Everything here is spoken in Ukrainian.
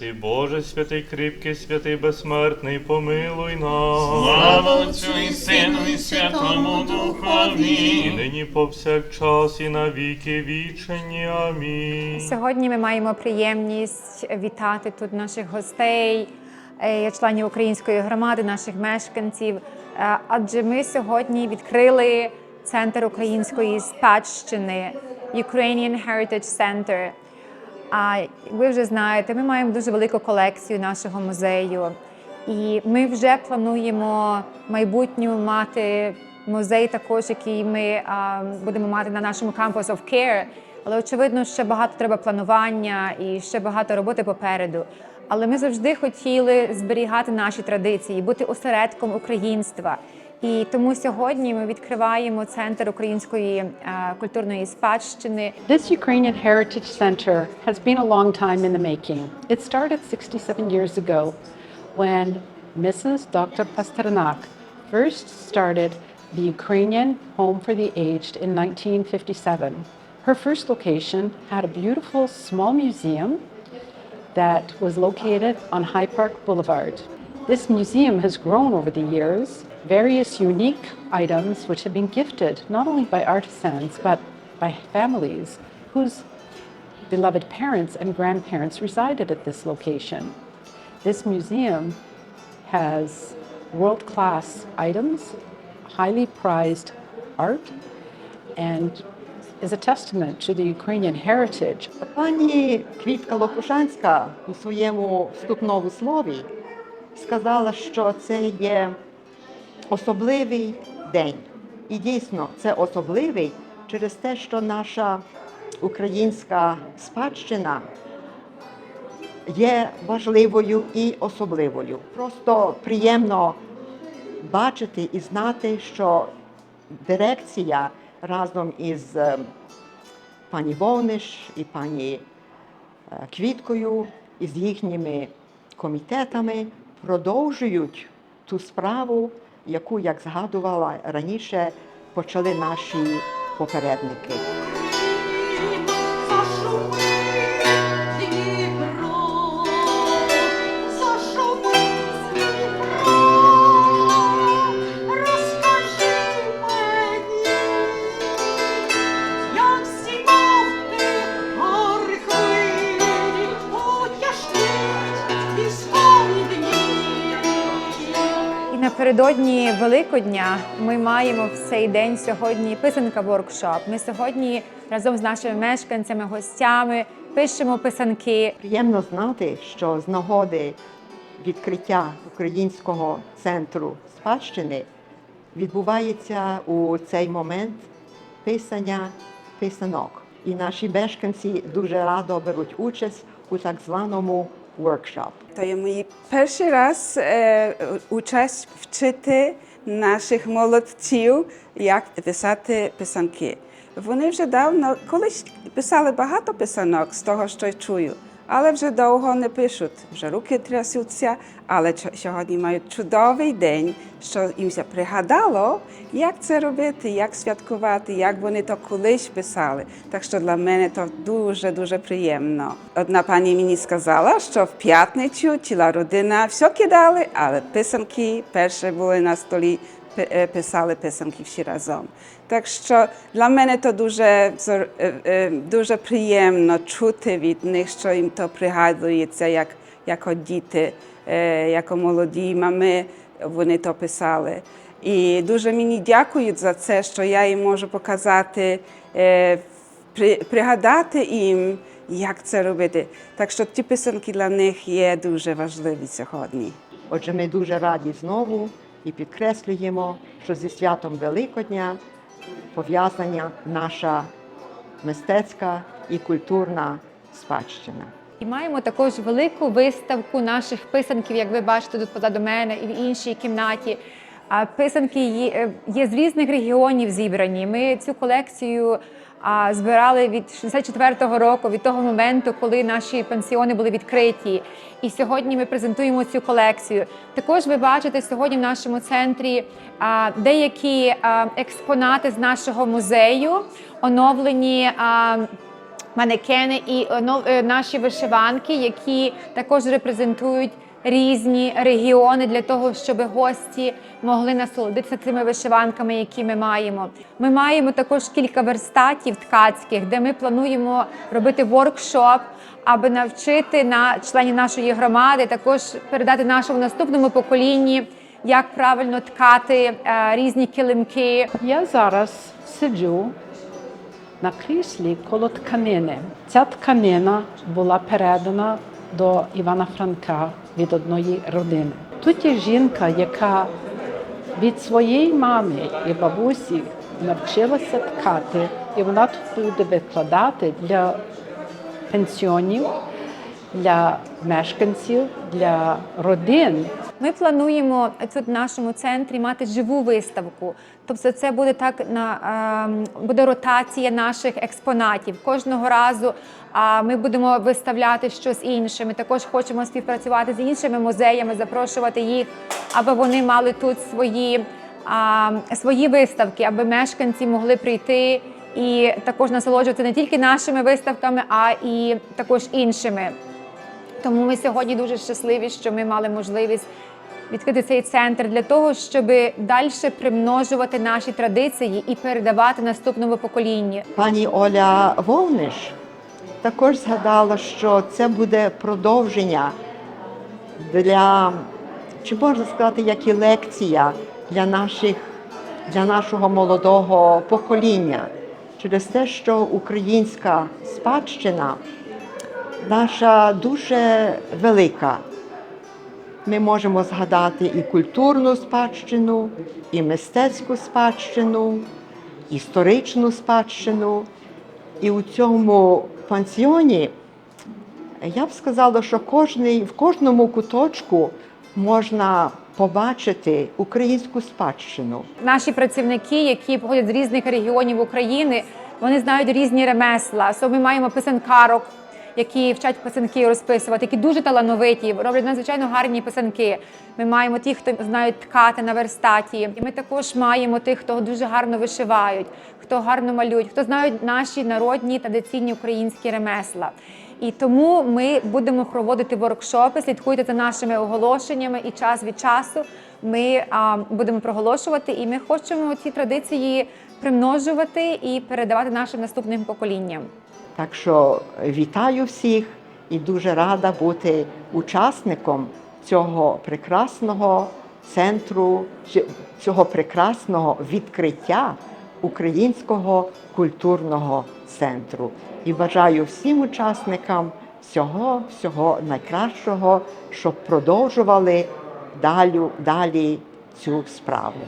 Святий Боже, святий кріпкий, святий безсмертний, помилуй нас. Слава Отцю і Сину і Святому І Духові. нині повсякчас і на віки вічені. Амінь. Сьогодні ми маємо приємність вітати тут наших гостей, е, членів української громади, наших мешканців. Е, Адже ми сьогодні відкрили центр української спадщини Ukrainian Heritage Center. А ви вже знаєте, ми маємо дуже велику колекцію нашого музею, і ми вже плануємо в майбутньому мати музей, також який ми а, будемо мати на нашому Campus of Care. Але очевидно, ще багато треба планування і ще багато роботи попереду. Але ми завжди хотіли зберігати наші традиції, бути осередком українства. І тому сьогодні ми відкриваємо центр української а, культурної спадщини. This Ukrainian Heritage Center has been a long time in the making. It started 67 years ago when Mrs. Dr. Pasternak first started the Ukrainian Home for the Aged in 1957. Her first location had a beautiful small museum that was located on High Park Boulevard. This museum has grown over the years. Various unique items which have been gifted not only by artisans but by families whose beloved parents and grandparents resided at this location. This museum has world class items, highly prized art, and is a testament to the Ukrainian heritage Пані Квітка Лопушанська у своєму вступному слові сказала, що це є особливий день. І дійсно, це особливий через те, що наша українська спадщина є важливою і особливою. Просто приємно бачити і знати, що дирекція разом із е, пані Вовниш і пані е, Квіткою і з їхніми комітетами продовжують ту справу, яку, як згадувала раніше, почали наші попередники. Напередодні Великодня ми маємо в цей день сьогодні писанка воркшоп. Ми сьогодні разом з нашими мешканцями, гостями пишемо писанки. Приємно знати, що з нагоди відкриття українського центру спадщини відбувається у цей момент писання писанок. І наші мешканці дуже радо беруть участь у так званому воркшоп. То є мій перший раз е, участь вчити наших молодців, як писати писанки. Вони вже давно колись писали багато писанок з того, що чую, але вже довго не пишуть. Вже руки трясуться, але сьогодні мають чудовий день, що їм ся пригадало, як це робити, як святкувати, як вони то колись писали. Так що для мене то дуже дуже приємно. Одна пані мені сказала, що в п'ятницю ціла родина все кидали, але писанки перші були на столі. е, Писали писанки всі разом. Так що для мене то дуже, е, е, дуже приємно чути від них, що їм то пригадується, як, як діти, як молоді мами, вони то писали. І дуже мені дякують за це, що я їм можу показати, е, пригадати їм, як це робити. Так що ті писанки для них є дуже важливі сьогодні. Отже, ми дуже раді знову і підкреслюємо, що зі святом Великодня пов'язання наша мистецька і культурна спадщина. І маємо також велику виставку наших писанків, як ви бачите тут позаду мене, і в іншій кімнаті. А писанки є, е, з різних регіонів зібрані. Ми цю колекцію збирали від 64-го року, від того моменту, коли наші пансіони були відкриті. І сьогодні ми презентуємо цю колекцію. Також ви бачите сьогодні в нашому центрі деякі експонати з нашого музею, оновлені. Манекени і е, е, наші вишиванки, які також репрезентують різні регіони для того, щоб гості могли насолодитися цими вишиванками, які ми маємо. Ми маємо також кілька верстатів ткацьких, де ми плануємо робити воркшоп, аби навчити на членів нашої громади, також передати нашому наступному поколінні, як правильно ткати е, різні килимки. Я зараз сиджу на кріслі коло тканини. Ця тканина була передана до Івана Франка від одної родини. Тут є жінка, яка від своєї мами і бабусі навчилася ткати, і вона тут буде викладати для пенсіонів, для мешканців, для родин. Ми плануємо тут в нашому центрі мати живу виставку. Тобто, це буде так на ем, буде ротація наших експонатів. Кожного разу ми будемо виставляти щось інше. Ми також хочемо співпрацювати з іншими музеями, запрошувати їх, аби вони мали тут свої, свої виставки, аби мешканці могли прийти і також насолоджуватися не тільки нашими виставками, а і також іншими. Тому ми сьогодні дуже щасливі, що ми мали можливість відкрити цей центр для того, щоб далі примножувати наші традиції і передавати наступному поколінню. Пані Оля Вовниш також згадала, що це буде продовження для, чи можна сказати, як і лекція для, наших, для нашого молодого покоління через те, що українська спадщина наша дуже велика. Ми можемо згадати і культурну спадщину, і мистецьку спадщину, історичну спадщину. І у цьому пансіоні я б сказала, що кожний, в кожному куточку можна побачити українську спадщину. Наші працівники, які походять з різних регіонів України, вони знають різні ремесла. So, ми маємо писанкарок, які вчать писанки розписувати, які дуже талановиті, роблять надзвичайно гарні писанки. Ми маємо тих, хто знають ткати на верстаті. І ми також маємо тих, хто дуже гарно вишивають, хто гарно малюють, хто знають наші народні традиційні українські ремесла. І тому ми будемо проводити воркшопи, слідкуйте за нашими оголошеннями і час від часу ми а, будемо проголошувати. І ми хочемо ці традиції примножувати і передавати нашим наступним поколінням. Так що вітаю всіх і дуже рада бути учасником цього прекрасного центру, цього прекрасного відкриття українського культурного центру. І бажаю всім учасникам всього, всього найкращого, щоб продовжували далі, далі цю справу.